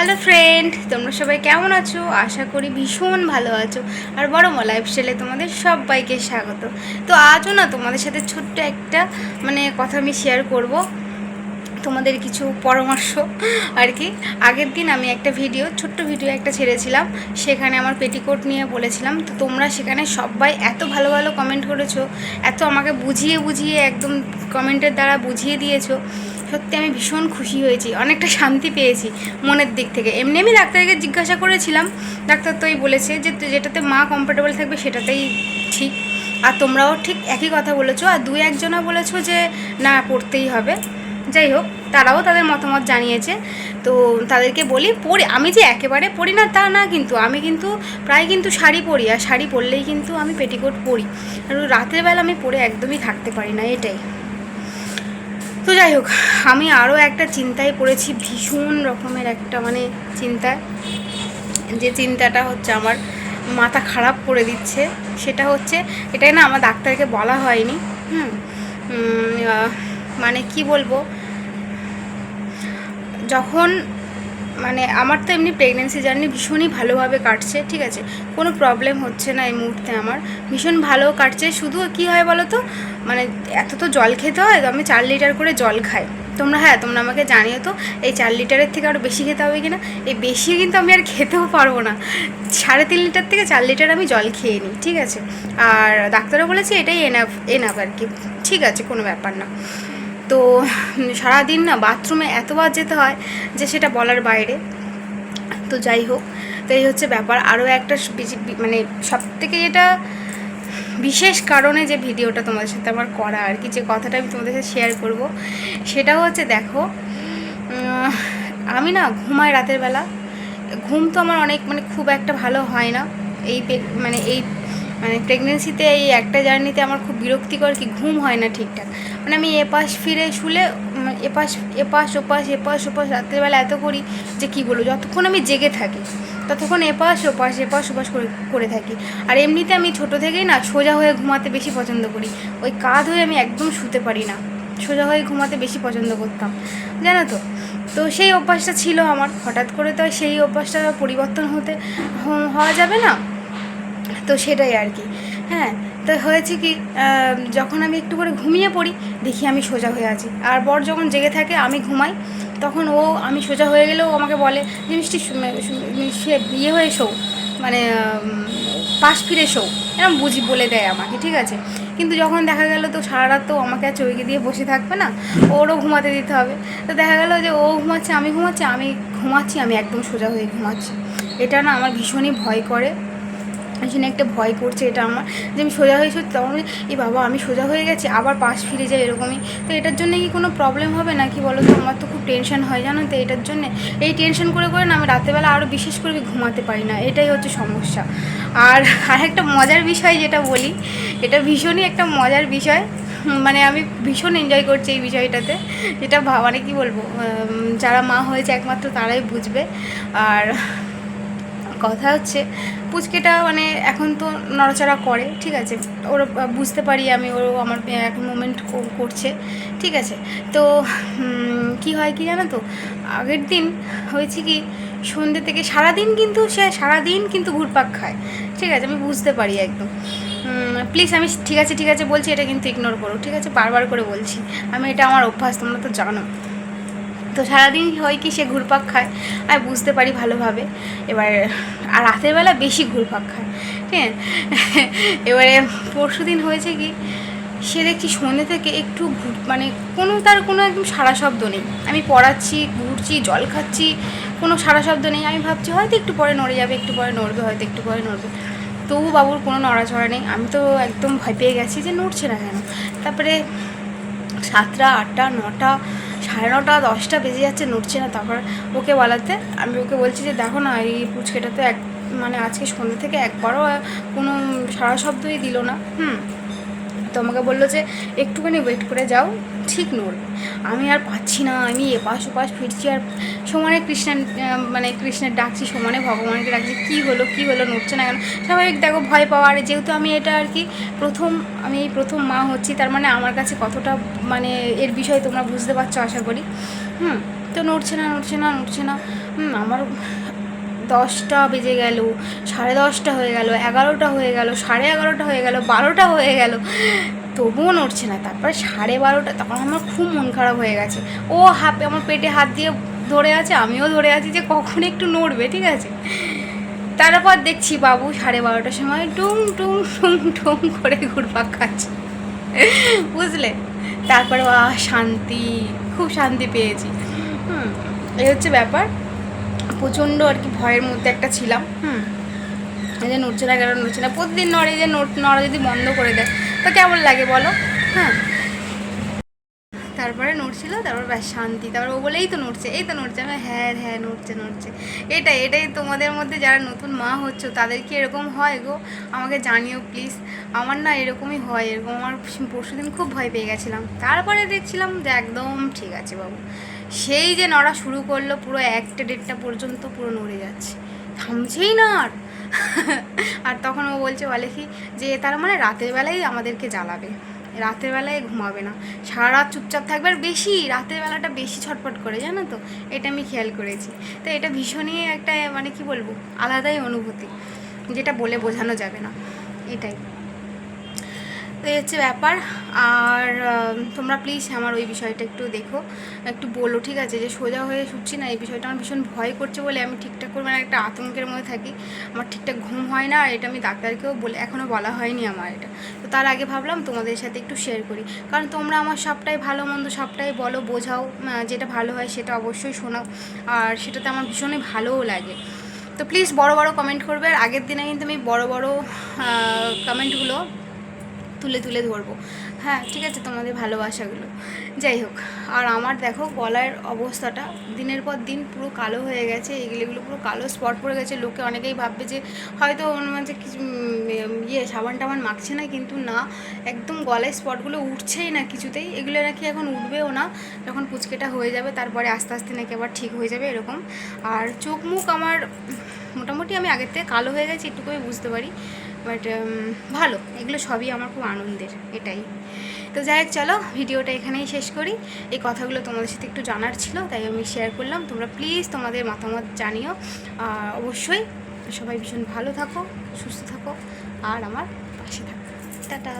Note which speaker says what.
Speaker 1: Hello friend তোমরা সবাই কেমন আছো? আশা করি ভীষণ ভালো আছো। আর বড় লাইফস্টাইলে তোমাদের সবাইকে স্বাগত। তো আজও না তোমাদের সাথে ছোট্ট একটা মানে কথা আমি শেয়ার করব। তোমাদের কিছু পরামর্শ আর কি। আগের দিন আমি একটা ভিডিও ছোট্ট ভিডিও একটা ছেড়েছিলাম। সেখানে আমার পেটিকোট নিয়ে বলেছিলাম। তো তোমরা সেখানে সবাই এত ভালো ভালো কমেন্ট করেছ, এত আমাকে বুঝিয়ে বুঝিয়ে একদম কমেন্টের দ্বারা বুঝিয়ে দিয়েছ। সত্যি আমি ভীষণ খুশি হয়েছি, অনেকটা শান্তি পেয়েছি মনের দিক থেকে। এমনি আমি ডাক্তারকে জিজ্ঞাসা করেছিলাম, ডাক্তার তো এই বলেছে যে যেটাতে মা কমফোর্টেবল থাকবে সেটাতেই ঠিক। আর তোমরাও ঠিক একই কথা বলেছ, আর দু একজনা বলেছ যে না, পড়তেই হবে। যাই হোক, তারাও তাদের মতামত জানিয়েছে। তো তাদেরকে বলি, পড়ি, আমি যে একেবারে পড়ি না তা না কিন্তু, আমি কিন্তু প্রায় কিন্তু শাড়ি পরি, আর শাড়ি পরলেই কিন্তু আমি পেটিকোট পরি। আর রাতের বেলা আমি পরে একদমই থাকতে পারি না, এটাই। তো যাই হোক, আমি আরও একটা চিন্তায় পড়েছি, ভীষণ রকমের একটা মানে চিন্তা। যে চিন্তাটা হচ্ছে আমার মাথা খারাপ করে দিচ্ছে। সেটা হচ্ছে, এটাই না আমার ডাক্তারকে বলা হয়নি। হুম মানে কি বলব? যখন মানে আমার তো এমনি প্রেগনেন্সি জার্নি ভীষণই ভালোভাবে কাটছে, ঠিক আছে? কোনো প্রবলেম হচ্ছে না এই মুহূর্তে আমার। ভীষণ ভালো কাটছে, শুধু কি হয় বলো তো মানে এত তো জল খেতে হয়, তো আমি চার লিটার করে জল খাই। তোমরা হ্যাঁ তোমরা আমাকে জানিও তো, এই চার লিটারের থেকে আরও বেশি খেতে হবে কি না এই বেশি কিন্তু আমি আর খেতেও পারব না। সাড়ে তিন লিটার থেকে চার লিটার আমি জল খেয়ে নিই, ঠিক আছে? আর ডাক্তারও বলেছে এটাই এনাফ এনাফ আর কি। ঠিক আছে, কোনো ব্যাপার না। তো সারাদিন না বাথরুমে এতবার যেতে হয় যে সেটা বলার বাইরে। তো যাই হোক, তো এই হচ্ছে ব্যাপার। আরও একটা মানে সব থেকে যেটা বিশেষ কারণে যে ভিডিওটা তোমাদের সাথে আমার করা আর কি, যে কথাটা আমি তোমাদের সাথে শেয়ার করব সেটা হচ্ছে দেখো আমি না ঘুমাই রাতের বেলা। ঘুম তো আমার অনেক মানে খুব একটা ভালো হয় না। এই মানে এই মানে প্রেগনেন্সিতে এই একটা জার্নিতে আমার খুব বিরক্তিকর কি ঘুম হয় না ঠিকঠাক। মানে আমি এপাশ ফিরে শুলে এপাশ এপাশ, ওপাশ এপাশ, ওপাশ রাত্রেবেলা এত করি যে কি বলব, যতক্ষণ আমি জেগে থাকি, ততক্ষণ এপাশ, ওপাশ এপাশ, ওপাশ করে করে থাকি। আর এমনিতে আমি ছোটো থেকেই না সোজা হয়ে ঘুমাতে বেশি পছন্দ করি। ওই কাঁধ হয়ে আমি একদম শুতে পারি না। সোজা হয়ে ঘুমাতে বেশি পছন্দ করতাম। জানো তো? তো সেই অভ্যাসটা ছিল আমার। হঠাৎ করে তো সেই অভ্যাসটা পরিবর্তন হতে হওয়া যাবে না? তো সেটাই আর কি। হ্যাঁ তো হয়েছে কি যখন আমি একটু করে ঘুমিয়ে পড়ি, দেখি আমি সোজা হয়ে আছি। আর বর যখন জেগে থাকে, আমি ঘুমাই। তখন ও, আমি সোজা হয়ে গেলেও আমাকে বলে, যে মিষ্টি সে ইয়ে হয়ে শো মানে পাশ ফিরে শো। এরকম বুঝি বলে দেয় আমাকে, ঠিক আছে? কিন্তু যখন দেখা গেল তো সারা রাত তো আমাকে আর চৌকি দিয়ে বসে থাকবে না, ওরও ঘুমাতে দিতে হবে। তো দেখা গেল যে ও ঘুমাচ্ছে, আমি ঘুমাচ্ছি আমি ঘুমাচ্ছি, আমি একদম সোজা হয়ে ঘুমাচ্ছি। এটা না আমার ভীষণই ভয় করে। ওই জন্য একটা ভয় করছে এটা আমার, যে আমি সোজা হয়ে সত্যি তখন এই বাবা, আমি সোজা হয়ে গেছি, আবার পাশ ফিরে যাই এরকমই। তো এটার জন্য কি কোনো প্রবলেম হবে না কি বলো তো? আমার তো খুব টেনশন হয়, জানো তো? এটার জন্য এই টেনশন করে করে না আমি রাতেরবেলা আরও বিশেষ করে ঘুমাতে পারি না, এটাই হচ্ছে সমস্যা। আর আর একটা মজার বিষয় যেটা বলি, এটা ভীষণই একটা মজার বিষয় মানে আমি ভীষণ এনজয় করছি এই বিষয়টাতে, যেটা মানে কি বলব যারা মা হয়েছে একমাত্র তারাই বুঝবে। আর কথা হচ্ছে পুচকেটা মানে এখন তো নড়াচড়া করে, ঠিক আছে? ওর বুঝতে পারি আমি ওর আমার এখন মুভমেন্ট করছে, ঠিক আছে? তো কি হয় কি জানো তো? আগের দিন হয়েছে কি সন্ধ্যে থেকে সারাদিন কিন্তু সে, সারাদিন কিন্তু ঘুরপাক খায়, ঠিক আছে? আমি বুঝতে পারি একদম। প্লিজ আমি ঠিক আছে ঠিক আছে বলছি, এটা কিন্তু ইগনোর করো, ঠিক আছে? বারবার করে বলছি, আমি এটা আমার অভ্যাস, তোমরা তো জানো। তো সারাদিন হয় কি সে ঘুরপাক খায় আর বুঝতে পারি ভালোভাবে। এবার, আর রাতের বেলা বেশি ঘুরপাক খায় ঠিক আছে এবারে পরশু দিন হয়েছে কি, সে দেখছি সন্ধ্যে থেকে একটু ঘুর- মানে কোনো, তার কোনো একদম সারা শব্দ নেই। আমি পড়াচ্ছি, ঘুরছি, জল খাচ্ছি, কোনো সারা শব্দ নেই। আমি ভাবছি হয়তো একটু পরে নড়ে যাবে, একটু পরে নড়বে, হয়তো একটু পরে নড়বে। তবু বাবুর কোনো নড়াচড়া নেই। আমি তো একদম ভয় পেয়ে গেছি যে নড়ছে না কেন। তারপরে সাতটা, আটটা, নটা সাড়ে নটা, দশটা বেজে যাচ্ছে, নড়ছে না। তারপর ওকে বলাতে আমি ওকে বলছি যে, দেখো না, এই পুচকেটা তো এক মানে আজকে সন্ধ্যে থেকে একবারও কোনো সারা শব্দই দিল না। হুম। তো আমাকে বলল যে একটুখানি ওয়েট করে যাও ঠিক নড়বে। আমি আর পাচ্ছি না আমি এপাশ ওপাশ ফিরছি আর সমানে কৃষ্ণের মানে কৃষ্ণের ডাকছি সমানে ভগবানকে ডাকছি কী হলো কী হলো নড়ছে না কেন? স্বাভাবিক দেখো ভয় পাওয়া আর যেহেতু আমি এটা আর কি প্রথম আমি এই প্রথম মা হচ্ছি তার মানে আমার কাছে কতটা মানে এর বিষয়ে তোমরা বুঝতে পারছ আশা করি। হুম তো তো নড়ছে না নড়ছে না নড়ছে না। হুম, আমার দশটা বেজে গেল, সাড়ে দশটা হয়ে গেল, এগারোটা হয়ে গেল, সাড়ে এগারোটা হয়ে গেল, বারোটা হয়ে গেল। তবুও নড়ছে না, তারপরে সাড়ে বারোটা, তখন আমার খুব মন খারাপ হয়ে গেছে। ও হাতে, আমার পেটে হাত দিয়ে ধরে আছে, আমিও ধরে আছি যে কখন একটু নড়বে, ঠিক আছে? তারপর দেখছি বাবু সাড়ে বারোটার সময় টুং টুং টুং টুং করে ঘুরপাক খাচ্ছে। বুঝলে? তারপরে, আহ, শান্তি, খুব শান্তি পেয়েছি। হুম, এই হচ্ছে ব্যাপার। প্রচণ্ড আর কি ভয়ের মধ্যে একটা ছিলাম, হুম। এই যে নড়ছে না কেন নড়ছে না। প্রতিদিন নড়ে যে নড় যদি বন্ধ করে দেয়, তো কেমন লাগে বলো? হ্যাঁ। তারপরে নড়ছিল, তারপর ব্যাস শান্তি। তারপর ও বলেই তো নড়ছে, এই তো নড়ছে। আমি হ্যাঁ হ্যাঁ নড়ছে নড়ছে। এটাই এটাই তোমাদের মধ্যে যারা নতুন মা হচ্ছে, তাদের কি এরকম হয় গো? আমাকে জানিও প্লিজ আমার না এরকমই হয়, এরকম আমার পরশুদিন খুব ভয় পেয়ে গেছিলাম। তারপরে দেখছিলাম যে একদম ঠিক আছে বাবু। সেই যে নড়া শুরু করল, পুরো একটা দেড়টা পর্যন্ত পুরো নড়ে যাচ্ছে। থামছেই না আর। আর তখন ও বলছে বলে কি যে তার মানে রাতের বেলায় আমাদেরকে জ্বালাবে। রাতের বেলায় ঘুমাবে না। সারা রাত চুপচাপ থাকবে। আর বেশি, রাতের বেলাটা বেশি ছটফট করে, জানো তো? এটা আমি খেয়াল করেছি। তো এটা ভীষণই একটা মানে কি বলব? আলাদাই অনুভূতি, যেটা বলে বোঝানো যাবে না। এটাই। তো এই হচ্ছে ব্যাপার। আর তোমরা প্লিজ আমার ওই বিষয়টা একটু দেখো। একটু বলো, ঠিক আছে? যে সোজা হয়ে শুচ্ছি না, এই বিষয়টা আমার ভীষণ ভয় করছে বলে আমি ঠিকঠাক করে মানে একটা আতঙ্কের মধ্যে থাকি। আমার ঠিকঠাক ঘুম হয় না এটা আমি ডাক্তারকেও বলে এখনও বলা হয়নি আমার এটা। তো তার আগে ভাবলাম তোমাদের সাথে একটু শেয়ার করি। কারণ তোমরা আমার সবটাই ভালো মন্দ সবটাই বলো, বোঝাও যেটা ভালো হয় সেটা অবশ্যই শোনাও। আর সেটাতে আমার ভীষণই ভালোও লাগে। তো প্লিজ বড় বড় কমেন্ট করবে। আর আগের দিনে কিন্তু আমি বড় বড় কমেন্টগুলো তুলে তুলে ধরবো। হ্যাঁ ঠিক আছে, তোমাদের ভালোবাসাগুলো। যাই হোক, আর আমার দেখো গলার অবস্থাটা, দিনের পর দিন পুরো কালো হয়ে গেছে এগুলো পুরো কালো স্পট পড়ে গেছে। লোকে অনেকেই ভাববে যে, হয়তো মাঝে কিছু ইয়ে সাবান টাবান মাখছে না, কিন্তু না, একদম গলায় স্পটগুলো উঠছেই না কিছুতেই। এগুলো নাকি এখন উঠবেও না, যখন পুচকেটা হয়ে যাবে, তারপরে আস্তে আস্তে নাকি আবার ঠিক হয়ে যাবে এরকম। আর চোখ মুখ আমার মোটামুটি আমি আগের থেকে কালো হয়ে গেছি একটু করে বুঝতে পারি। বাট ভালো। এগুলো সবই আমার খুব আনন্দের, এটাই। তো যাই হোক, চলো, ভিডিওটা এখানেই শেষ করি। এই কথাগুলো তোমাদের সাথে একটু জানার ছিল, তাই আমি শেয়ার করলাম। তোমরা প্লিজ তোমাদের মতামত জানিও। অবশ্যই সবাই ভীষণ ভালো থাকো, সুস্থ থাকো, আর আমার পাশে থাকো। টাটা!